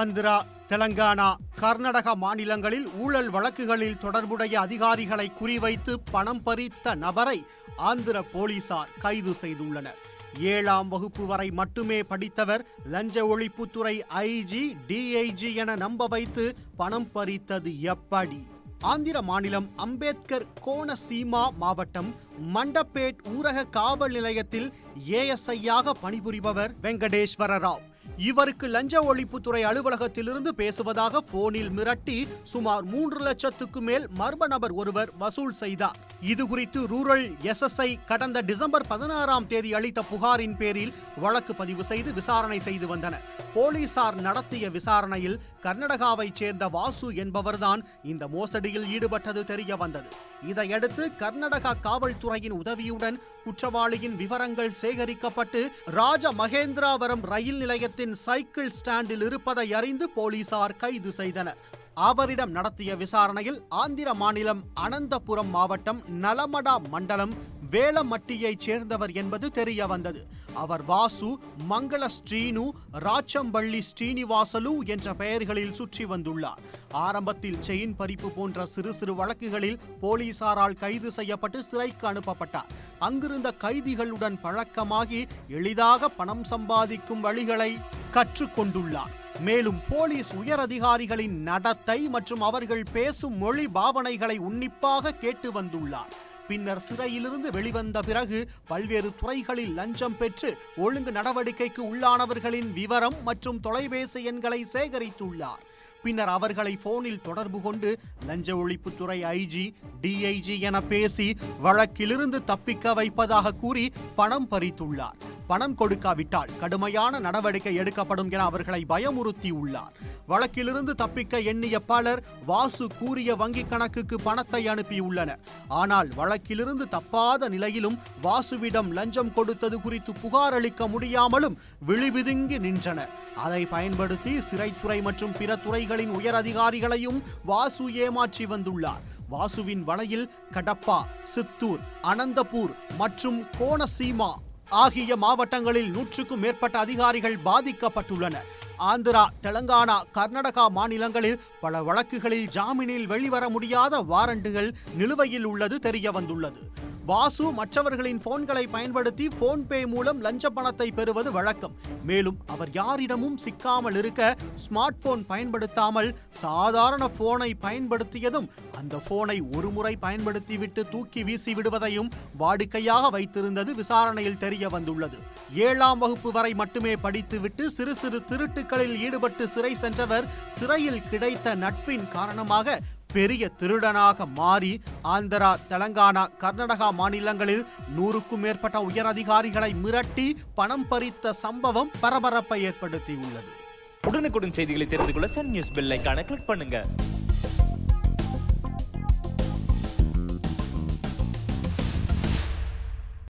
ஆந்திரா தெலங்கானா கர்நாடக மாநிலங்களில் ஊழல் வழக்குகளில் தொடர்புடைய அதிகாரிகளை குறிவைத்து பணம் பறித்த நபரை ஆந்திர போலீசார் கைது செய்துள்ளனர். ஏழாம் வகுப்பு வரை மட்டுமே படித்தவர் லஞ்ச ஒழிப்புத்துறை ஐஜி டிஐஜி என நம்ப வைத்து பணம் பறித்தது எப்படி? ஆந்திர மாநிலம் அம்பேத்கர் கோனசீமா மாவட்டம் மண்டப்பேட் ஊரக காவல் நிலையத்தில் ஏஎஸ்ஐயாக பணிபுரிபவர் வெங்கடேஸ்வர ராவ் இவருக்கு லஞ்ச ஒழிப்புத்துறை அலுவலகத்திலிருந்து பேசுவதாக போனில் மிரட்டி சுமார் மூன்று லட்சத்துக்கு மேல் மர்ம நபர் ஒருவர் வசூல் செய்தார். இது குறித்து ரூரல் எஸ்எஸ்ஐ கடந்த டிசம்பர் பதினாறாம் தேதி அளித்த புகாரின் பேரில் வழக்கு பதிவு செய்து விசாரணை செய்து வந்தனர். போலீசார் நடத்திய விசாரணையில் கர்நாடகாவைச் சேர்ந்த வாசு என்பவர்தான் இந்த மோசடியில் ஈடுபட்டது தெரிய வந்தது. இதையடுத்து கர்நாடகா காவல்துறையின் உதவியுடன் குற்றவாளியின் விவரங்கள் சேகரிக்கப்பட்டு ராஜ மகேந்திராவரம் ரயில் நிலையத்தின் சைக்கிள் ஸ்டாண்டில் இருப்பதை அறிந்து போலீசார் கைது செய்தனர். அவரிடம் நடத்திய விசாரணையில் ஆந்திர மாநிலம் அனந்தபுரம் மாவட்டம் நலமடா மண்டலம் வேலமட்டியைச் சேர்ந்தவர் என்பது தெரிய வந்தது அவர் வாசு மங்கள ஸ்ரீனு ராச்சம்பள்ளி ஸ்ரீனிவாசலு என்ற பெயர்களில் சுற்றி வந்துள்ளார். ஆரம்பத்தில் செயின் பறிப்பு போன்ற சிறு சிறு வழக்குகளில் போலீசாரால் கைது செய்யப்பட்டு சிறைக்கு அனுப்பப்பட்டார். அங்கிருந்த கைதிகளுடன் பழக்கமாகி எளிதாக பணம் சம்பாதிக்கும் வழிகளை கற்றுக்கொண்டுள்ளார். மேலும் போலீஸ் உயரதிகாரிகளின் நடத்தை மற்றும் அவர்கள் பேசும் மொழி பாவனைகளை உன்னிப்பாக கேட்டு வந்துள்ளார். பின்னர் சிறையிலிருந்து வெளிவந்த பிறகு பல்வேறு துறைகளில் லஞ்சம் பெற்று ஒழுங்கு நடவடிக்கைக்கு உள்ளானவர்களின் விவரம் மற்றும் தொலைபேசி எண்களை சேகரித்துள்ளார். பின்னர் அவர்களை போனில் தொடர்பு கொண்டு லஞ்ச ஒழிப்புத்துறை ஐஜி டிஐஜி என பேசி வழக்கிலிருந்து தப்பிக்க வைப்பதாக கூறி பணம் பறித்துள்ளார். பணம் கொடுக்காவிட்டால் கடுமையான நடவடிக்கை எடுக்கப்படும் என அவர்களை பயமுறுத்தியுள்ளார். வழக்கிலிருந்து தப்பிக்க எண்ணிய பலர் வாசு கூறிய வங்கிக் கணக்குக்கு பணத்தை அனுப்பியுள்ளனர். ஆனால் வழக்கிலிருந்து தப்பாத நிலையிலும் வாசுவிடம் லஞ்சம் கொடுத்தது குறித்து புகார் அளிக்க முடியாமலும் விழிவிதுங்கி நின்றனர். அதை பயன்படுத்தி சிறைத்துறை மற்றும் பிற துறைகளின் உயர் அதிகாரிகளையும் வாசு ஏமாற்றி வந்துள்ளார். வாசுவின் வலையில் கடப்பா சித்தூர் அனந்தபூர் மற்றும் கோனசீமா ஆகிய மாவட்டங்களில் நூற்றுக்கும் மேற்பட்ட அதிகாரிகள் பாதிக்கப்பட்டுள்ளனர். ஆந்திரா தெலங்கானா கர்நாடகா மாநிலங்களில் பல வழக்குகளில் ஜாமீனில் வெளிவர முடியாத வாரண்டுகள் நிலுவையில் உள்ளது தெரிய வந்துள்ளது வாசு மற்றவர்களின் போன்களை பயன்படுத்தி போன்பே மூலம் லஞ்ச பணத்தை பெறுவது வழக்கம். மேலும் அவர் யாரிடமும் சிக்காமல் இருக்க ஸ்மார்ட் போன் பயன்படுத்தாமல் சாதாரண போனை பயன்படுத்தியதும் அந்த போனை ஒருமுறை பயன்படுத்திவிட்டு தூக்கி வீசி விடுவதையும் வாடிக்கையாக வைத்திருந்தது விசாரணையில் தெரிய வந்துள்ளது ஏழாம் வகுப்பு வரை மட்டுமே படித்துவிட்டு சிறு சிறு திருட்டு திருட்டுகளில் ஈடுபட்டு சிறை சென்றவர் சிறையில் கிடைத்த நட்பின் காரணமாக பெரிய திருடனாக மாறி ஆந்திரா தெலங்கானா கர்நாடகா மாநிலங்களில் நூறுக்கும் மேற்பட்ட உயர் அதிகாரிகளை மிரட்டி பணம் பறித்த சம்பவம் பரபரப்பை ஏற்படுத்தியுள்ளது. உடனுக்குடன் செய்திகளை தெரிந்து கொள்ள சன் நியூஸ் பெல் கிளிக் பண்ணுங்க.